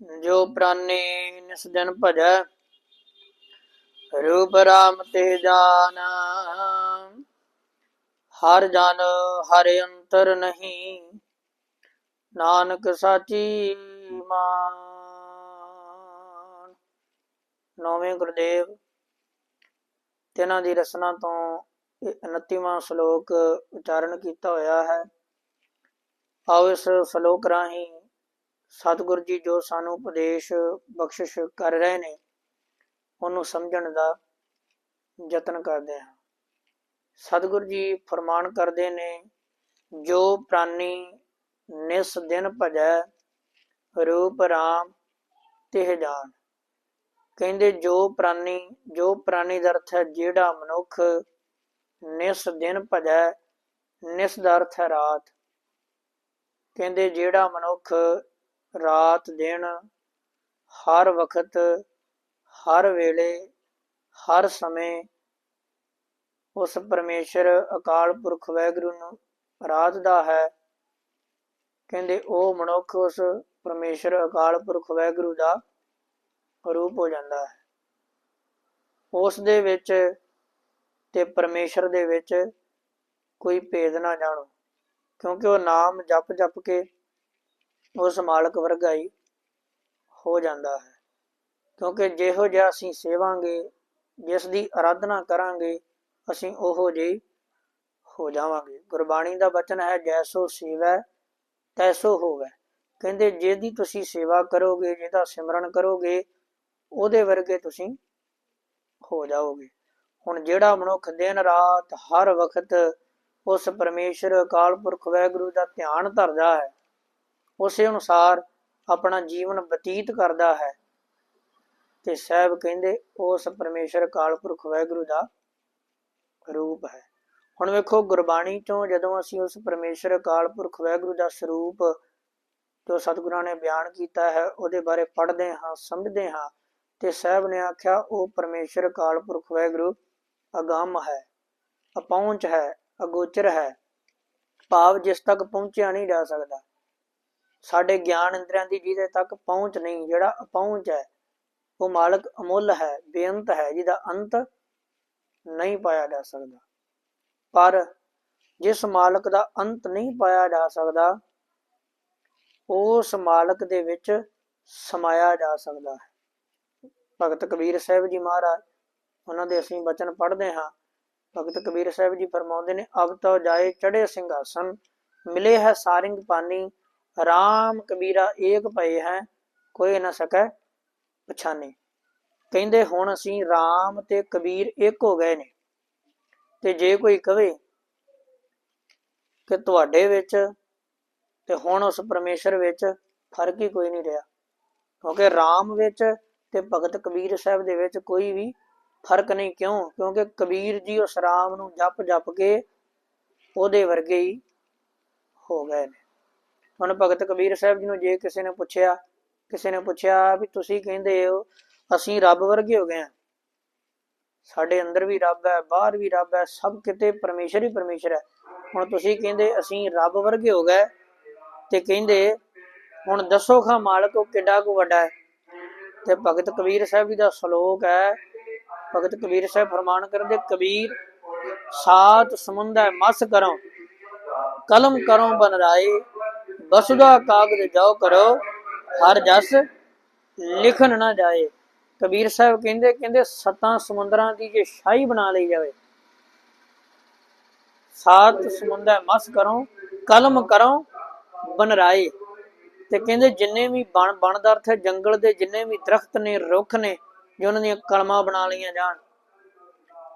ਜੋ ਪ੍ਰਾਨੀ ਨਿਸ ਦਿਨ ਭਜੈ, ਰੂਪ ਰਾਮ ਤੇ ਜਾਨ। ਹਰ ਜਨ, ਹਰ ਅੰਤਰ ਨਹੀਂ, ਨਾਨਕ ਸਾਚੀ ਮਾਨ। ਨੌਵੇਂ ਗੁਰਦੇਵ, ਤਿਨਾਂ ਦੀ ਰਸਨਾ ਤੋਂ ਇਹ 29ਵਾਂ ਸ਼ਲੋਕ ਉਚਾਰਨ ਕੀਤਾ ਹੋਇਆ ਹੈ। ਆਓ ਇਸ ਸ਼ਲੋਕ ਰਾਹੀਂ ਸਤਿਗੁਰੂ ਜੀ ਜੋ ਸਾਨੂੰ ਉਪਦੇਸ਼, ਬਖਸ਼ਿਸ਼ ਕਰ ਰਹੇ ਨੇ, ਉਹਨੂੰ ਸਮਝਣ ਦਾ ਯਤਨ ਕਰਦੇ ਹਾਂ। ਸਤਿਗੁਰੂ ਜੀ ਫਰਮਾਨ ਕਰਦੇ ਨੇ, ਜੋ ਪ੍ਰਾਨੀ ਨਿਸ ਦਿਨ ਭਜੈ, ਰੂਪ ਰਾਮ ਤਿਹ ਜਾਨ। ਕਹਿੰਦੇ ਜੋ ਪ੍ਰਾਨੀ ਜੋ ਪ੍ਰਾਨੀ ਦਾ ਅਰਥ ਹੈ ਜਿਹੜਾ ਮਨੁੱਖ ਨਿਸ ਦਿਨ ਭਜੈ, ਨਿਸ ਦਾ ਅਰਥ ਹੈ ਰਾਤ। ਕਹਿੰਦੇ ਜਿਹੜਾ ਮਨੁੱਖ ਰਾਤ ਦਿਨ ਹਰ ਵਕਤ ਹਰ ਵੇਲੇ, ਹਰ ਸਮੇਂ ਉਸ ਪਰਮੇਸ਼ਰ ਅਕਾਲ ਪੁਰਖ ਵਾਹਿਗੁਰੂ ਨੂੰ ਆਰਾਧਦਾ ਹੈ। ਕਹਿੰਦੇ, ਉਹ ਮਨੁੱਖ ਉਸ ਪਰਮੇਸ਼ਰ ਅਕਾਲ ਪੁਰਖ ਵਾਹਿਗੁਰੂ ਦਾ ਰੂਪ ਹੋ ਜਾਂਦਾ ਹੈ। ਉਸ ਦੇ ਵਿੱਚ ਤੇ ਪਰਮੇਸ਼ਰ ਦੇ ਵਿੱਚ ਕੋਈ ਭੇਦ ਨਾ ਜਾਣੋ, ਕਿਉਂਕਿ ਉਹ ਨਾਮ ਜਪ ਜਪ ਕੇ ਉਸ ਮਾਲਕ ਵਰਗਾ ਹੀ ਹੋ ਜਾਂਦਾ ਹੈ। ਕਿਉਂਕਿ ਜਿਹੋ ਜਿਹਾ ਅਸੀਂ ਸੇਵਾਂਗੇ, ਜਿਸ ਦੀ ਆਰਾਧਨਾ ਕਰਾਂਗੇ, ਅਸੀਂ ਉਹੋ ਜਿਹੇ ਹੋ ਜਾਵਾਂਗੇ। ਗੁਰਬਾਣੀ ਦਾ ਬਚਨ ਹੈ, ਜੈਸੋ ਸੇਵੈ, ਤੈਸੋ ਹੋਵੇ। ਕਹਿੰਦੇ, ਜਿਹਦੀ ਤੁਸੀਂ ਸੇਵਾ ਕਰੋਗੇ, ਜਿਹਦਾ ਸਿਮਰਨ ਕਰੋਗੇ, ਉਹਦੇ ਵਰਗੇ ਤੁਸੀਂ ਹੋ ਜਾਓਗੇ। ਹੁਣ ਜਿਹੜਾ ਮਨੁੱਖ ਦਿਨ ਰਾਤ ਹਰ ਵਕਤ ਉਸ ਪਰਮੇਸ਼ਰ, ਅਕਾਲ ਪੁਰਖ, ਵੈਗੁਰੂ ਦਾ ਧਿਆਨ ਧਰਦਾ ਹੈ ਉਸੇ ਅਨੁਸਾਰ ਆਪਣਾ ਜੀਵਨ ਬਤੀਤ ਕਰਦਾ ਹੈ। ਤੇ ਸਾਹਿਬ ਕਹਿੰਦੇ, ਉਸ ਪਰਮੇਸ਼ਰ ਅਕਾਲ ਪੁਰਖ ਵਾਹਿਗੁਰੂ ਦਾ ਰੂਪ ਹੈ। ਹੁਣ ਵੇਖੋ, ਗੁਰਬਾਣੀ ਚੋਂ ਜਦੋਂ ਅਸੀਂ ਉਸ ਪਰਮੇਸ਼ਰ ਅਕਾਲ ਪੁਰਖ ਵਾਹਿਗੁਰੂ ਦਾ ਸਰੂਪ ਜੋ ਸਤਿਗੁਰਾਂ ਨੇ ਬਿਆਨ ਕੀਤਾ ਹੈ, ਉਹਦੇ ਬਾਰੇ ਪੜ੍ਹਦੇ ਹਾਂ, ਸਮਝਦੇ ਹਾਂ, ਤੇ ਸਾਹਿਬ ਨੇ ਆਖਿਆ, ਉਹ ਪਰਮੇਸ਼ਰ ਅਕਾਲ ਪੁਰਖ ਵਾਹਿਗੁਰੂ ਅਗੰਮ ਹੈ, ਅਪਹੁੰਚ ਹੈ, ਅਗੋਚਰ ਹੈ, ਭਾਵ ਜਿਸ ਤੱਕ ਪਹੁੰਚਿਆ ਨਹੀਂ ਜਾ ਸਕਦਾ। ਸਾਡੇ ਗਿਆਨ ਇੰਦਰੀਆਂ ਦੀ ਜਿਹਦੇ ਤੱਕ ਪਹੁੰਚ ਨਹੀਂ, ਜਿਹੜਾ ਅਪਹੁੰਚ ਹੈ, ਉਹ ਮਾਲਕ ਅਮੁੱਲ ਹੈ, ਬੇਅੰਤ ਹੈ, ਜਿਹਦਾ ਅੰਤ ਨਹੀਂ ਪਾਇਆ ਜਾ ਸਕਦਾ। ਪਰ ਜਿਸ ਮਾਲਕ ਦਾ ਅੰਤ ਨਹੀਂ ਪਾਇਆ ਜਾ ਸਕਦਾ, ਉਸ ਮਾਲਕ ਦੇ ਵਿੱਚ ਸਮਾਇਆ ਜਾ ਸਕਦਾ ਹੈ। ਭਗਤ ਕਬੀਰ ਸਾਹਿਬ ਜੀ ਮਹਾਰਾਜ, ਉਹਨਾਂ ਦੇ ਅਸੀਂ ਬਚਨ ਪੜ੍ਹਦੇ ਹਾਂ। ਭਗਤ ਕਬੀਰ ਸਾਹਿਬ ਜੀ ਫਰਮਾਉਂਦੇ ਨੇ ਅਬ ਤੋ ਜਾਏ ਚੜੇ ਸਿੰਘਾਸਨ, ਮਿਲੇ ਹੈ ਸਾਰਿੰਗ ਪਾਣੀ RAM ਕਬੀਰਾ ਏਕ ਪਏ ਹੈ, ਕੋਈ ਨਾ ਸਕੈ ਪਛਾਨੇ। ਕਹਿੰਦੇ ਹੁਣ ਅਸੀਂ RAM ਤੇ ਕਬੀਰ ਇੱਕ ਹੋ ਗਏ ਨੇ। ਤੇ ਜੇ ਕੋਈ ਕਵੇ ਕਿ ਤੁਹਾਡੇ ਵਿੱਚ ਤੇ ਹੁਣ ਉਸ ਪਰਮੇਸ਼ਰ ਵਿੱਚ ਫ਼ਰਕ ਹੀ ਕੋਈ ਨਹੀਂ ਰਿਹਾ। ਕਿਉਂਕਿ RAM ਵਿੱਚ ਤੇ ਭਗਤ ਕਬੀਰ ਸਾਹਿਬ ਦੇ ਵਿੱਚ ਕੋਈ ਵੀ ਫ਼ਰਕ ਨਹੀਂ, ਕਿਉਂ? ਕਿਉਂਕਿ ਕਬੀਰ ਜੀ ਉਸ RAM ਨੂੰ ਜਪ ਜਪ ਕੇ ਉਹਦੇ ਵਰਗੇ ਹੀ ਹੋ ਗਏ ਨੇ। ਹੁਣ ਭਗਤ ਕਬੀਰ ਸਾਹਿਬ ਜੀ ਨੂੰ ਜੇ ਕਿਸੇ ਨੇ ਪੁੱਛਿਆ, ਕਿਸੇ ਨੇ ਪੁੱਛਿਆ ਵੀ ਤੁਸੀਂ ਕਹਿੰਦੇ ਹੋ, ਅਸੀਂ ਰੱਬ ਵਰਗੇ ਹੋ ਗਏ ਆ ਸਾਡੇ ਅੰਦਰ ਵੀ ਰੱਬ ਹੈ, ਬਾਹਰ ਵੀ ਰੱਬ ਹੈ, ਸਭ ਕਿਤੇ ਪਰਮੇਸ਼ਰ ਹੀ ਪਰਮੇਸ਼ਰ ਹੈ। ਹੁਣ ਤੁਸੀਂ ਕਹਿੰਦੇ ਅਸੀਂ ਰੱਬ ਵਰਗੇ ਹੋ ਗਏ ਤੇ ਕਹਿੰਦੇ ਹੁਣ ਦੱਸੋ ਖਾਂ ਮਾਲਕ ਉਹ ਕਿੱਡਾ ਕੁ ਵੱਡਾ ਹੈ। ਤੇ ਭਗਤ ਕਬੀਰ ਸਾਹਿਬ ਜੀ ਦਾ ਸ਼ਲੋਕ ਹੈ, ਭਗਤ ਕਬੀਰ ਸਾਹਿਬ ਫਰਮਾਨ ਕਰਦੇ, ਕਬੀਰ, ਸਾਤ ਸਮੁੰਦਰ ਮਸ ਕਰੋ, ਕਲਮ ਕਰੋ ਬਨ ਰਾਏ ਬਸੁਦਾ ਕਾਗਜ਼ ਜਾਓ ਕਰੋ, ਹਰ ਜਸ ਲਿਖਣ ਨਾ ਜਾਏ। ਕਬੀਰ ਸਾਹਿਬ ਕਹਿੰਦੇ ਕਹਿੰਦੇ ਸੱਤਾਂ ਸਮੁੰਦਰਾਂ ਦੀ ਜੇ ਸ਼ਾਹੀ ਬਣਾ ਲਈ ਜਾਵੇ, ਸਾਤ ਸਮੁੰਦਰ ਮਸ ਕਰੋ, ਕਲਮ ਕਰੋ, ਬਨਰਾਏ। ਤੇ ਕਹਿੰਦੇ ਜਿੰਨੇ ਵੀ ਬਣ, ਬਣਦਾ ਅਰਥ ਹੈ ਜੰਗਲ ਦੇ ਜਿੰਨੇ ਵੀ ਦਰਖਤ ਨੇ, ਰੁੱਖ ਨੇ, ਜੇ ਉਹਨਾਂ ਦੀਆਂ ਕਲਮਾਂ ਬਣਾ ਲਈਆਂ ਜਾਣ।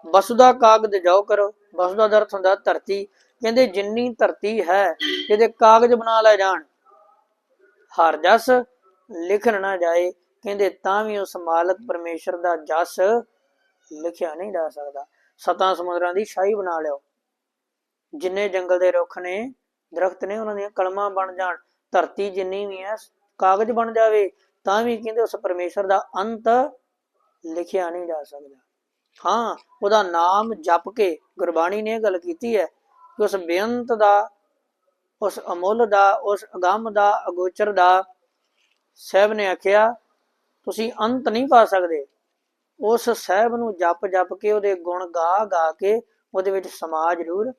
ਵਸੁਦਾ ਕਾਗਜ਼ ਜਾਓ ਕਰੋ ਵਸੁਦਾ ਦਾ ਅਰਥ ਹੁੰਦਾ ਧਰਤੀ। ਕਹਿੰਦੇ ਜਿੰਨੀ ਧਰਤੀ ਹੈ ਇਹਦੇ ਕਾਗਜ਼ ਬਣਾ ਲੈ ਜਾਣ। ਹਰ ਜਸ ਲਿਖਣ ਨਾ ਜਾਏ, ਕਹਿੰਦੇ ਤਾਂ ਵੀ ਉਸ ਮਾਲਕ ਪਰਮੇਸ਼ਰ ਦਾ ਜਸ ਲਿਖਿਆ ਨਹੀਂ ਜਾ ਸਕਦਾ। ਸਤਾਂ ਸਮੁੰਦਰਾਂ ਦੀ ਸ਼ਾਹੀ ਬਣਾ ਲਿਓ। ਜਿੰਨੇ ਜੰਗਲ ਦੇ ਰੁੱਖ ਨੇ, ਦਰਖਤ ਨੇ, ਉਹਨਾਂ ਦੀਆਂ ਕਲਮਾਂ ਬਣ ਜਾਣ। ਧਰਤੀ ਜਿੰਨੀ ਵੀ ਹੈ, ਕਾਗਜ਼ ਬਣ ਜਾਵੇ, ਤਾਂ ਵੀ ਕਹਿੰਦੇ ਉਸ ਪਰਮੇਸ਼ਰ ਦਾ ਅੰਤ ਲਿਖਿਆ ਨਹੀਂ ਜਾ ਸਕਦਾ। ਹਾਂ, ਉਹਦਾ ਨਾਮ ਜਪ ਕੇ ਗੁਰਬਾਣੀ ਨੇ ਇਹ ਗੱਲ ਕੀਤੀ ਹੈ ਕਿ ਉਸ ਬੇਅੰਤ ਦਾ ਉਸ ਅਮੁੱਲ ਦਾ, ਉਸ ਅਗੰਮ ਦਾ, ਅਗੋਚਰ ਦਾ। ਸਾਹਿਬ ਨੇ ਆਖਿਆ, ਤੁਸੀਂ ਅੰਤ ਨਹੀਂ ਪਾ ਸਕਦੇ। ਉਸ ਸਾਹਿਬ ਨੂੰ ਜਪ ਜਪ ਕੇ ਉਹਦੇ ਗੁਣ ਗਾ ਗਾ ਕੇ ਉਹਦੇ ਵਿੱਚ ਸਮਾ ਜ਼ਰੂਰ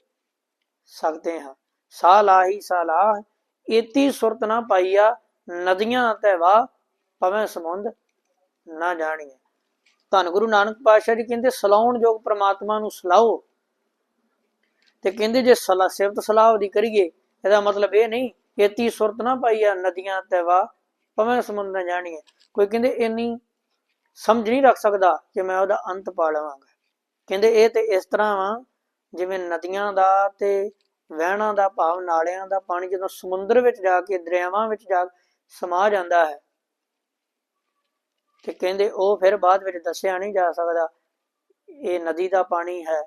ਸਕਦੇ ਹਾਂ। ਸਾਹ ਲਾਹੀ ਸਾਹ ਲਾਹ ਏਤੀ ਸੁਰਤ ਨਾ ਪਾਈਆ, ਨਦੀਆਂ ਤੇ ਤੈਵਾ ਪਵੇਂ ਸਮੁੰਦ ਨਾ ਜਾਣੀਏ ਧੰਨ ਗੁਰੂ ਨਾਨਕ ਪਾਤਸ਼ਾਹ ਜੀ ਕਹਿੰਦੇ, ਸਲਾਉਣ ਯੋਗ ਪ੍ਰਮਾਤਮਾ ਨੂੰ ਸਲਾਓ। ਤੇ ਕਹਿੰਦੇ, ਜੇ ਸਲਾ, ਸਿਫਤ ਸਲਾਹ ਦੀ ਕਰੀਏ ਇਹਦਾ ਮਤਲਬ ਇਹ ਨਹੀਂ ਏਤੀ ਸੁਰਤ ਨਾ ਪਾਈਆ ਨਦੀਆਂ ਤੈਵਾ ਪਵੇਂ ਸਮੁੰਦ ਨਾ ਜਾਣੀਏ ਕੋਈ ਕਹਿੰਦੇ ਇੰਨੀ ਸਮਝ ਨਹੀਂ ਰੱਖ ਸਕਦਾ ਕਿ ਮੈਂ ਉਹਦਾ ਅੰਤ ਪਾ ਲਵਾਂਗਾ। ਕਹਿੰਦੇ ਇਹ ਤੇ ਇਸ ਤਰ੍ਹਾਂ ਵਾ, ਜਿਵੇਂ ਨਦੀਆਂ ਦਾ ਤੇ ਵਹਿਣਾ ਦਾ ਭਾਵ, ਨਾਲਿਆਂ ਦਾ ਪਾਣੀ ਜਦੋਂ ਸਮੁੰਦਰ ਵਿੱਚ ਜਾ ਕੇ, ਦਰਿਆਵਾਂ ਵਿੱਚ ਜਾ ਸਮਾ ਜਾਂਦਾ ਹੈ, ਤੇ ਕਹਿੰਦੇ ਉਹ ਫਿਰ ਬਾਅਦ ਵਿੱਚ ਦੱਸਿਆ ਨਹੀਂ ਜਾ ਸਕਦਾ, ਇਹ ਨਦੀ ਦਾ ਪਾਣੀ ਹੈ,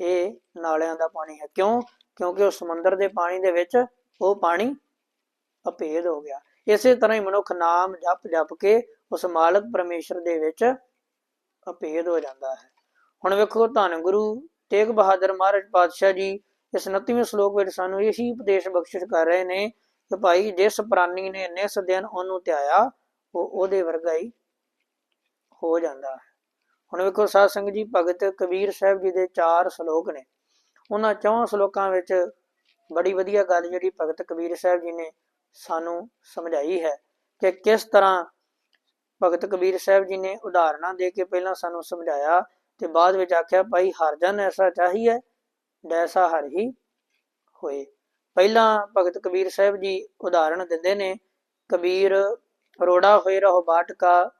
ਇਹ ਨਾਲਿਆਂ ਦਾ ਪਾਣੀ ਹੈ। ਕਿਉਂ? ਕਿਉਂਕਿ ਉਹ ਸਮੁੰਦਰ ਦੇ ਪਾਣੀ ਦੇ ਵਿੱਚ ਉਹ ਪਾਣੀ ਅਭੇਦ ਹੋ ਗਿਆ। ਇਸੇ ਤਰ੍ਹਾਂ ਹੀ ਮਨੁੱਖ ਨਾਮ ਜਪ ਜਪ ਕੇ ਉਸ ਮਾਲਕ ਪਰਮੇਸ਼ਰ ਦੇ ਵਿੱਚ ਅਭੇਦ ਹੋ ਜਾਂਦਾ ਹੈ। ਹੁਣ ਵੇਖੋ ਧੰਨ ਗੁਰੂ ਤੇਗ ਬਹਾਦਰ ਮਹਾਰਾਜ ਪਾਤਸ਼ਾਹ ਜੀ ਇਸ 29ਵੇਂ ਸ਼ਲੋਕ ਵਿੱਚ ਸਾਨੂੰ ਇਹੀ ਉਪਦੇਸ਼ ਬਖਸ਼ਿਸ਼ ਕਰ ਰਹੇ ਨੇ ਕਿ ਭਾਈ ਜਿਸ ਪ੍ਰਾਨੀ ਨੇ ਨਿਸ ਦਿਨ ਉਹਨੂੰ ਧਿਆਇਆ, ਉਹ ਉਹਦੇ ਵਰਗਾ ਹੀ ਹੋ ਜਾਂਦਾ ਹੈ। ਹੁਣ ਵੇਖੋ ਸਾਧ ਸੰਗਤ ਜੀ, ਭਗਤ ਕਬੀਰ ਸਾਹਿਬ ਜੀ ਦੇ ਚਾਰ ਸ਼ਲੋਕ ਨੇ। ਉਹਨਾਂ ਚੌਹਾਂ ਸ਼ਲੋਕਾਂ ਵਿੱਚ ਬੜੀ ਵਧੀਆ ਗੱਲ ਜਿਹੜੀ ਭਗਤ ਕਬੀਰ ਸਾਹਿਬ ਜੀ ਨੇ ਸਾਨੂੰ ਸਮਝਾਈ ਹੈ ਕਿ ਕਿਸ ਤਰ੍ਹਾਂ ਭਗਤ ਕਬੀਰ ਸਾਹਿਬ ਜੀ ਨੇ ਉਦਾਹਰਨਾਂ ਦੇ ਕੇ ਪਹਿਲਾਂ ਸਾਨੂੰ ਸਮਝਾਇਆ ਤੇ ਬਾਅਦ ਵਿੱਚ ਆਖਿਆ, ਭਾਈ, ਹਰ ਜਨ ਐਸਾ ਚਾਹੀਏ ਜੈਸਾ ਹਰ ਹੀ ਹੋਏ। ਪਹਿਲਾਂ ਭਗਤ ਕਬੀਰ ਸਾਹਿਬ ਜੀ ਉਦਾਹਰਣ ਦਿੰਦੇ ਨੇ, ਕਬੀਰ, ਰੋੜਾ ਹੋਏ ਰਹੋ ਬਾਟ ਕਾ,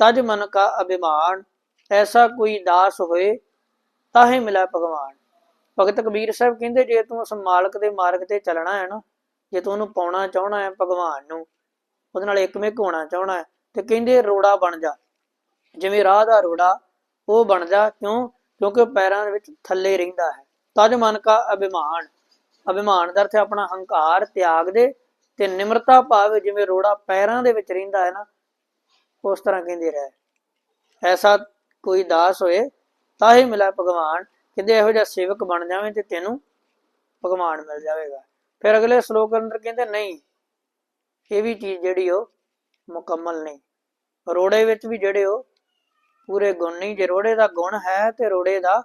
ਤਜ ਮਨ ਕਾ ਅਭਿਮਾਨ, ਐਸਾ ਕੋਈ ਦਾਸ ਹੋਏ, ਤਾਹੇ ਮਿਲਾ ਭਗਵਾਨ। ਭਗਤ ਕਬੀਰ ਸਾਹਿਬ ਕਹਿੰਦੇ, ਜੇ ਤੂੰ ਉਸ ਮਾਲਕ ਦੇ ਮਾਰਗ ਤੇ ਚੱਲਣਾ ਹੈ ਨਾ, ਜੇ ਤੂੰ ਉਹਨੂੰ ਪਾਉਣਾ ਚਾਹਣਾ ਹੈ ਭਗਵਾਨ ਨੂੰ, ਉਹਦੇ ਨਾਲ ਇੱਕਮਿਕ ਹੋਣਾ ਚਾਹਣਾ ਹੈ, ਤੇ ਕਹਿੰਦੇ ਰੋੜਾ ਬਣ ਜਾ। ਜਿਵੇਂ ਰਾਹ ਦਾ ਰੋੜਾ, ਉਹ ਬਣ ਜਾ, ਕਿਉਂ? ਕਿਉਂਕਿ ਪੈਰਾਂ ਦੇ ਵਿੱਚ ਥੱਲੇ ਰਹਿੰਦਾ ਹੈ। ਤਜ ਮਨ ਕਾ ਅਭਿਮਾਨ। ਅਭਿਮਾਨ ਦਾ ਅਰਥ ਹੈ ਆਪਣਾ ਹੰਕਾਰ, ਤਿਆਗ ਦੇ ਤੇ ਨਿਮਰਤਾ ਭਾਵ, ਜਿਵੇਂ ਰੋੜਾ ਪੈਰਾਂ ਦੇ ਵਿੱਚ ਰਹਿੰਦਾ ਹੈ ਨਾ, ਉਸ ਤਰ੍ਹਾਂ ਕਹਿੰਦੇ ਰਹਿ। ਐਸਾ ਕੋਈ ਦਾਸ ਹੋਏ, ਤਾਂ ਹੀ ਮਿਲਾ ਭਗਵਾਨ। ਕਹਿੰਦੇ ਇਹੋ ਜਿਹਾ ਸੇਵਕ ਬਣ ਜਾਵੇਂ ਤੇ ਤੈਨੂੰ ਭਗਵਾਨ ਮਿਲ ਜਾਵੇਗਾ। ਫਿਰ ਅਗਲੇ ਸ਼ਲੋਕ ਅੰਦਰ ਕਹਿੰਦੇ, ਨਹੀਂ, ਇਹ ਵੀ ਚੀਜ਼ ਜਿਹੜੀ ਉਹ ਮੁਕੰਮਲ ਨਹੀਂ। ਰੋੜੇ ਵਿੱਚ ਵੀ ਜਿਹੜੇ ਉਹ ਪੂਰੇ ਗੁਣ ਨਹੀਂ। ਜੇ ਰੋੜੇ ਦਾ ਗੁਣ ਹੈ ਤੇ ਰੋੜੇ ਦਾ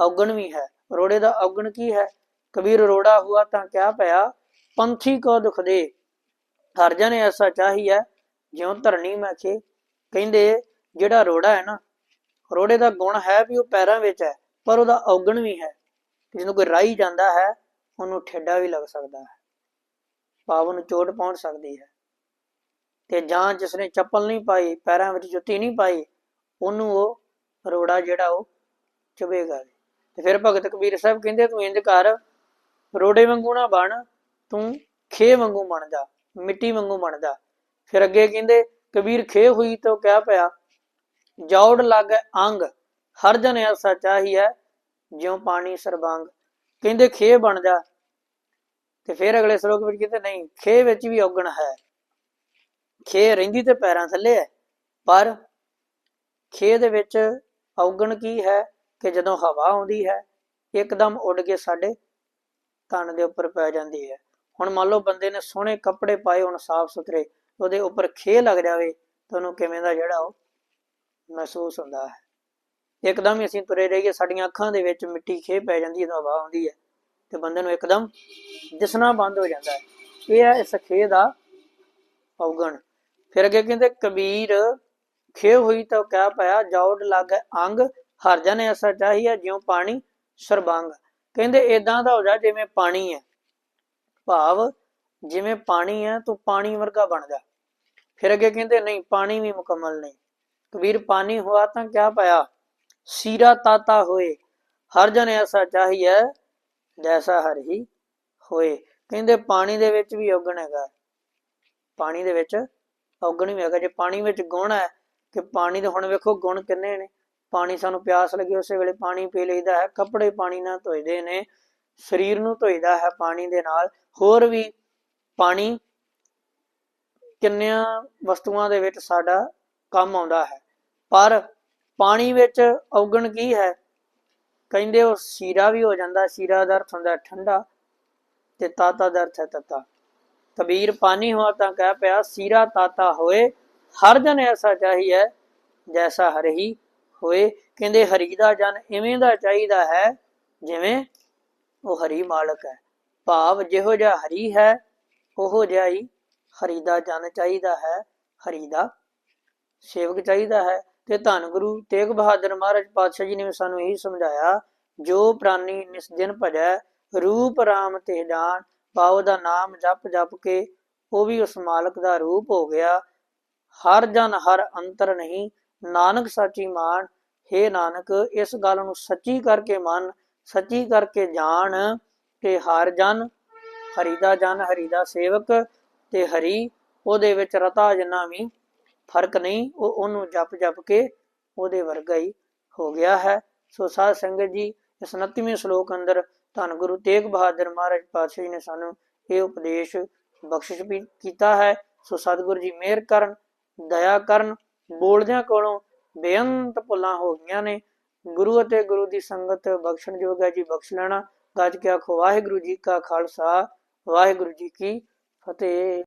ਔਗਣ ਵੀ ਹੈ। ਰੋੜੇ ਦਾ ਔਗਣ ਕੀ ਹੈ? ਕਬੀਰ ਰੋੜਾ ਹੁਆ ਤਾਂ ਕਿਆ ਪਿਆ? ਪੰਥੀ ਕੋ ਦੁਖ ਦੇ। ਹਰ ਜਨ ਐਸਾ ਚਾਹੀਏ ਜਿਉ ਧਰਣੀ ਮੈਂ ਖੇ। ਕਹਿੰਦੇ, ਜਿਹੜਾ ਰੋੜਾ ਹੈ ਨਾ, ਰੋੜੇ ਦਾ ਗੁਣ ਹੈ ਵੀ ਉਹ ਪੈਰਾਂ ਵਿੱਚ ਹੈ। ਪਰ ਉਹਦਾ ਔਗਣ ਵੀ ਹੈ। ਜਿਹਨੂੰ ਕੋਈ ਰਾਈ ਜਾਂਦਾ ਹੈ, ਉਹਨੂੰ ਠੇਡਾ ਵੀ ਲੱਗ ਸਕਦਾ ਹੈ। ਭਾਵ ਨੂੰ ਚੋਟ ਪਹੁੰਚ ਸਕਦੀ ਹੈ। ਤੇ ਜਾਂ ਜਿਸ ਨੇ ਚੱਪਲ ਨਹੀਂ ਪਾਈ, ਪੈਰਾਂ ਵਿੱਚ ਜੁੱਤੀ ਨਹੀਂ ਪਾਈ, ਉਹਨੂੰ ਉਹ ਰੋੜਾ ਜਿਹੜਾ ਉਹ ਚੁਭੇਗਾ ਤੇ ਫਿਰ ਭਗਤ ਕਬੀਰ ਸਾਹਿਬ ਕਹਿੰਦੇ, ਤੂੰ ਇੰਜ ਕਰ, ਰੋੜੇ ਵਾਂਗੂ ਨਾ ਬਣ, ਤੂੰ ਖੇ ਵਾਂਗੂ ਬਣ ਜਾ, ਮਿੱਟੀ ਵਾਂਗੂ ਬਣ ਜਾ। ਫਿਰ ਅੱਗੇ ਕਹਿੰਦੇ, ਕਬੀਰ ਖੇ ਹੋਈ ਤਾਂ ਕਿਆ ਪਿਆ? ਜੋੜ ਲੱਗ ਅੰਗ ਹਰ ਜਨ ਐਸਾ ਚਾਹੀਏ ਜਿਉ ਪਾਣੀ ਸਰਬੰਗ ਕਹਿੰਦੇ ਖੇ ਬਣ ਜਾ। ਤੇ ਫਿਰ ਅਗਲੇ ਸ਼ਲੋਕ ਵਿੱਚ ਕਹਿੰਦੇ ਨਹੀਂ ਖੇ ਵਿੱਚ ਵੀ ਔਗਣ ਹੈ। ਖੇ ਰਹਿੰਦੀ ਤੇ ਪੈਰਾਂ ਥੱਲੇ ਹੈ, ਪਰ ਖੇ ਦੇ ਵਿੱਚ ਔਗਣ ਕੀ ਹੈ ਕਿ ਜਦੋਂ ਹਵਾ ਆਉਂਦੀ ਹੈ, ਇੱਕਦਮ ਉੱਡ ਕੇ ਸਾਡੇ ਤਨ ਦੇ ਉੱਪਰ ਪੈ ਜਾਂਦੀ ਹੈ। ਹੁਣ ਮੰਨ ਲਓ ਬੰਦੇ ਨੇ ਸੋਹਣੇ ਕੱਪੜੇ ਪਾਏ, ਹੁਣ ਸਾਫ਼ ਸੁਥਰੇ, ਉਹਦੇ ਉੱਪਰ ਖੇ ਲੱਗ ਜਾਵੇ ਤਾਂ ਉਹਨੂੰ ਕਿਵੇਂ ਦਾ ਜਿਹੜਾ ਉਹ ਮਹਿਸੂਸ ਹੁੰਦਾ ਹੈ। ਇੱਕਦਮ ਹੀ ਅਸੀਂ ਤੁਰੇ ਰਹੀਏ, ਸਾਡੀਆਂ ਅੱਖਾਂ ਦੇ ਵਿੱਚ ਮਿੱਟੀ ਖੇ ਪੈ ਜਾਂਦੀ ਹੈ, ਜਦੋਂ ਹਵਾ ਆਉਂਦੀ ਹੈ। ਤੇ ਬੰਦੇ ਨੂੰ ਇੱਕਦਮ ਦਿਸਣਾ ਬੰਦ ਹੋ ਜਾਂਦਾ ਹੈ। ਇਹ ਹੈ ਇਸ ਖੇ ਦਾ ਔਗਣ। ਫਿਰ ਅੱਗੇ ਕਹਿੰਦੇ, ਕਬੀਰ, ਖੇ ਹੋਈ ਤਾਂ ਕਹਿ ਪਾਇਆ ਜੋੜ ਲੱਗ ਅੰਗ, ਹਰ ਜਨ ਐਸਾ ਚਾਹੀਏ, ਜਿਉ ਪਾਣੀ ਸਰਬੰਗ। ਕਹਿੰਦੇ ਇਦਾਂ ਦਾ ਹੋ ਜਾ, ਜਿਵੇਂ ਪਾਣੀ ਹੈ। ਭਾਵ, ਜਿਵੇਂ ਪਾਣੀ ਹੈ, ਤੂੰ ਪਾਣੀ ਵਰਗਾ ਬਣ ਜਾ। ਫਿਰ ਅੱਗੇ ਕਹਿੰਦੇ, ਨਹੀਂ, ਪਾਣੀ ਵੀ ਮੁਕੰਮਲ ਨਹੀਂ। ਕਬੀਰ, ਪਾਣੀ ਹੁਆ ਤਾਂ ਕਿਆ ਪਾਇਆ ਸੀਰਾ ਤਾਤਾ ਹੋਏ। ਹਰ ਜਨ ਐਸਾ ਚਾਹੀਏ ਜੈਸਾ ਹਰ ਹੀ ਹੋਏ। ਕਹਿੰਦੇ ਪਾਣੀ ਦੇ ਵਿੱਚ ਵੀ ਔਗਣ ਹੈਗਾ। ਪਾਣੀ ਦੇ ਵਿੱਚ ਔਗਣ ਵੀ ਹੈਗਾ। ਜੇ ਪਾਣੀ ਵਿੱਚ ਗੁਣ ਹੈ ਕਿ ਪਾਣੀ ਦੇ ਹੁਣ ਵੇਖੋ ਗੁਣ ਕਿੰਨੇ ਨੇ। ਪਾਣੀ ਸਾਨੂੰ ਪਿਆਸ ਲੱਗੀ, ਉਸੇ ਵੇਲੇ ਪਾਣੀ ਪੀ ਲਈਦਾ ਹੈ। ਕੱਪੜੇ ਪਾਣੀ ਨਾਲ ਧੋਈਦੇ ਨੇ, ਸਰੀਰ ਨੂੰ ਧੋਈਦਾ ਹੈ ਪਾਣੀ ਦੇ ਨਾਲ। ਹੋਰ ਵੀ ਪਾਣੀ ਕਿੰਨੀਆਂ ਵਸਤੂਆਂ ਦੇ ਵਿੱਚ ਸਾਡਾ ਕੰਮ ਆਉਂਦਾ ਹੈ। ਪਰ ਪਾਣੀ ਵਿੱਚ ਔਗਣ ਕੀ ਹੈ? ਕਹਿੰਦੇ ਉਹ ਸੀਰਾ ਵੀ ਹੋ ਜਾਂਦਾ, ਸੀਰਾ ਦਾ ਅਰਥ ਹੁੰਦਾ ਠੰਡਾ ਤੇ ਤਾਤਾ ਦਾ ਅਰਥ ਹੈ ਤਤਾ। ਕਬੀਰ ਪਾਣੀ ਹੋਆ ਤਾਂ ਕਹਿ ਪਿਆ, ਸੀਰਾ ਤਾਤਾ ਹੋਏ, ਹਰ ਜਨ ਐਸਾ ਚਾਹੀਏ ਜੈਸਾ ਹਰਿ ਹੋਏ। ਕਹਿੰਦੇ ਹਰੀ ਦਾ ਜਨ ਇਵੇਂ ਦਾ ਚਾਹੀਦਾ ਹੈ ਜਿਵੇਂ ਉਹ ਹਰੀ ਮਾਲਕ ਹੈ। ਭਾਵ ਜਿਹੋ ਜਿਹਾ ਹਰੀ ਹੈ, ਉਹੋ ਜਿਹਾ ਹੀ ਹਰੀ ਦਾ ਜਨ ਚਾਹੀਦਾ ਹੈ। ਹਰੀ ਦਾ ਸੇਵਕ ਚਾਹੀਦਾ ਹੈ। ਤੇ ਧੰਨ ਗੁਰੂ ਤੇਗ ਬਹਾਦਰ ਮਹਾਰਾਜ ਪਾਤਸ਼ਾਹ ਜੀ ਨੇ ਸਾਨੂੰ ਇਹੀ ਸਮਝਾਇਆ, ਜੋ ਪ੍ਰਾਨੀ ਨਿਸ ਦਿਨ ਭਜੈ, ਰੂਪ RAM ਤੇ ਜਾਣ ਪਾਉ ਦਾ ਨਾਮ ਜਪ ਜਪ ਕੇ, ਉਹ ਵੀ ਉਸ ਮਾਲਕ ਦਾ ਰੂਪ ਹੋ ਗਿਆ। ਹਰ ਜਨ ਹਰ ਅੰਤਰ ਨਹੀਂ, ਨਾਨਕ ਸਾਚੀ ਮਾਨ हे ਨਾਨਕ, ਇਸ ਗੱਲ ਨੂੰ ਸੱਚੀ ਕਰਕੇ ਮੰਨ, ਸੱਚੀ ਕਰਕੇ ਜਾਣ ਕਿ ਹਰ ਜਨ ਹਰੀ ਦਾ ਜਨ, ਹਰੀ ਦਾ ਸੇਵਕ, ਤੇ ਹਰੀ ਉਹਦੇ ਵਿੱਚ ਰਤਾ ਜਿੰਨਾ ਵੀ ਫ਼ਰਕ ਨਹੀਂ, ਉਹ ਉਹਨੂੰ ਜਪ ਜਪ ਕੇ ਉਹਦੇ ਵਰਗਾ ਹੀ ਹੋ ਗਿਆ ਹੈ। ਸੋ ਸਾਧ ਸੰਗਤ ਜੀ, ਇਸ 29ਵੇਂ ਸ਼ਲੋਕ ਅੰਦਰ ਧੰਨ ਗੁਰੂ ਤੇਗ ਬਹਾਦਰ ਮਹਾਰਾਜ ਪਾਤਸ਼ਾਹ ਨੇ ਸਾਨੂੰ ਇਹ ਉਪਦੇਸ਼ ਬਖਸ਼ਿਸ਼ ਵੀ ਕੀਤਾ ਹੈ। ਸੋ ਸਤਿਗੁਰੂ ਜੀ ਮਿਹਰ ਕਰਨ, ਦਇਆ ਕਰਨ, ਬੋਲਦਿਆਂ ਕੋਲੋਂ ਬੇਅੰਤ ਭੁੱਲਾਂ ਹੋ ਗਈਆਂ ਨੇ। ਗੁਰੂ ਅਤੇ ਗੁਰੂ ਦੀ ਸੰਗਤ ਬਖਸ਼ਣ ਹੈ ਜੀ, ਬਖਸ਼ ਲੈਣਾ। ਗੱਜ ਕੇ ਆਖੋ, ਵਾਹਿਗੁਰੂ ਜੀ ਕਾ ਖਾਲਸਾ, ਵਾਹਿਗੁਰੂ ਜੀ ਕੀ ਫਤਿਹ।